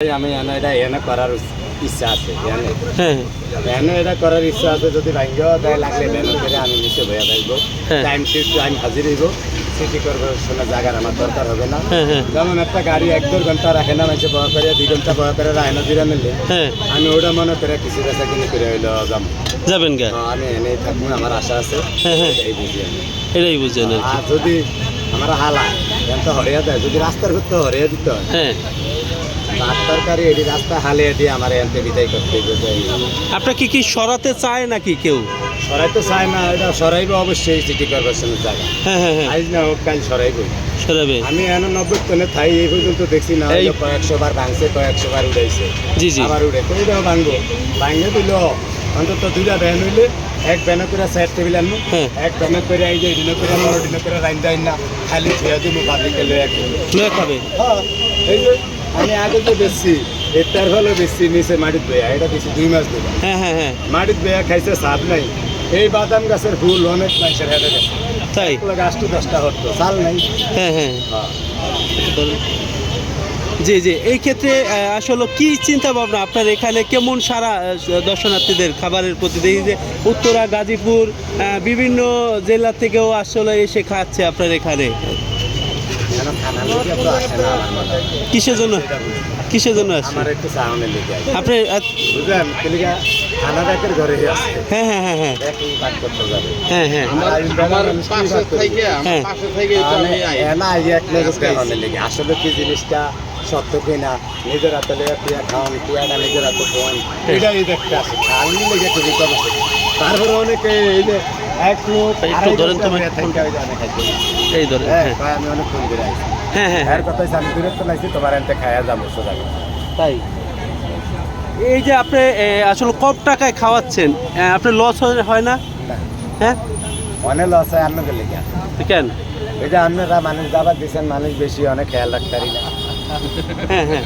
আমি এনে এটা এনে করার ইচ্ছা আছে এনে। হ্যাঁ। এনে এটা করার ইচ্ছা আছে যদি ভাঙ্গেও দেয় লাগলে করে আমি নিচে বইয়া থাকব হ্যাঁ। টাইম শিফট টাইম হাজির হইব। সিটি কর্পোরেশনের জায়গার আমার দরকার হবে না। হ্যাঁ হ্যাঁ। যেমন একটা গাড়ি এক দেড় ঘণ্টা রাখে না মাঝে বয়া করে দুই ঘণ্টা বয়া করে রাখে না হ্যাঁ। আমি ওটা মনে করে কিছু বেচা কিনে করে হইল যাম। যাবেন গা? আমি এনেই থাকব আমার আশা আছে। হ্যাঁ, হ্যাঁ। এই বুঝি আমি। এটাই বুঝছেন আর যদি আমার হালা তো হরিয়া দেয়। যদি রাস্তার করতে হরিয়া দিতে হয় হ্যাঁ। ভাত তরকারি এটি রাস্তা হালে দিয়ে আমার এনতে বিদায় করতে হবে আপনাকে কি সরাতে চায় নাকি কেউ? সরাই তো চায় না এটা সরাইবে অবশ্যই সিটি কর্পোরেশনের জায়গা। হ্যাঁ হ্যাঁ হ্যাঁ। আজ না হোক কাল সরাইবই সরাবে। আমি এখন নব্বই টনে থাই এই পর্যন্ত দেখছি না কয়েকশো বার ভাঙছে কয়েকশো বার উড়াইছে। জি জি। আবার উড়ে তো এটাও ভাঙবো। ভাঙে দিল অন্তত দুইটা ভ্যান হইলে এক ভ্যানে করে সাইড টেবিল আনব। হ্যাঁ। এক ভ্যানে করে এই যে এদিনে করে আমার ওদিনে করে রাইন না। খালি ধুয়ে দিব পাবলিকে লয়ে খাবে হ্যাঁ, এই যে আমি আগে তো বেশি এটার হলো বেশি নিচে মাটির বেয়া এটা বেশি দুই মাস দেবো হ্যাঁ হ্যাঁ হ্যাঁ। মাটির বেয়া খাইছে সাপ নাই। এই বাদাম গাছের ফুল অনেক মানুষের হেঁটে গেছে। তাই? গাছটা দশটা হতো চাল নাই। হ্যাঁ হ্যাঁ। হ্যাঁ। জি জি। এই ক্ষেত্রে আসলে কি চিন্তা ভাবনা? আপনার এখানে কেমন সারা দর্শনার্থীদের খাবারের প্রতি দেখি যে উত্তরা গাজীপুর বিভিন্ন জেলা থেকেও আসলে এসে খাচ্ছে আপনার এখানে? কিসের জন্য? কিসের জন্য আসছে আপনি হ্যাঁ হ্যাঁ হ্যাঁ হ্যাঁ। দেখি বাদ করতে যাবে হ্যাঁ হ্যাঁ। আমার পাশে থেকে হ্যাঁ। আসলে কি জিনিসটা সত্য কিনা? নিজের হাতে লেগে পিয়া খাওয়ান নিজের হাতে খাওয়ান এটাই দেখতে আসে। খালি লেগে খুবই কম তারপরে অনেকে এই যে এক লোক একটু ধরেন তো। এই ধরে হ্যাঁ, হ্যাঁ। আমি অনেক ফোন করে আইছি। হ্যাঁ হ্যাঁ এর কথাই আমি দূরে তো লাইছি তোমার এনতে খাইয়া যাব সোজা তাই? এই যে আপনি আসলে কম টাকায় খাওয়াচ্ছেন এ, আপনার লস হয় না? হ্যাঁ? অনেক লস হয় আপনাদের লেগে। কেন? এই যে আপনারা মানুষ দাবার দিচ্ছেন মানুষ বেশি অনেক খেয়াল রাখতে পারি না। হ্যাঁ হ্যাঁ।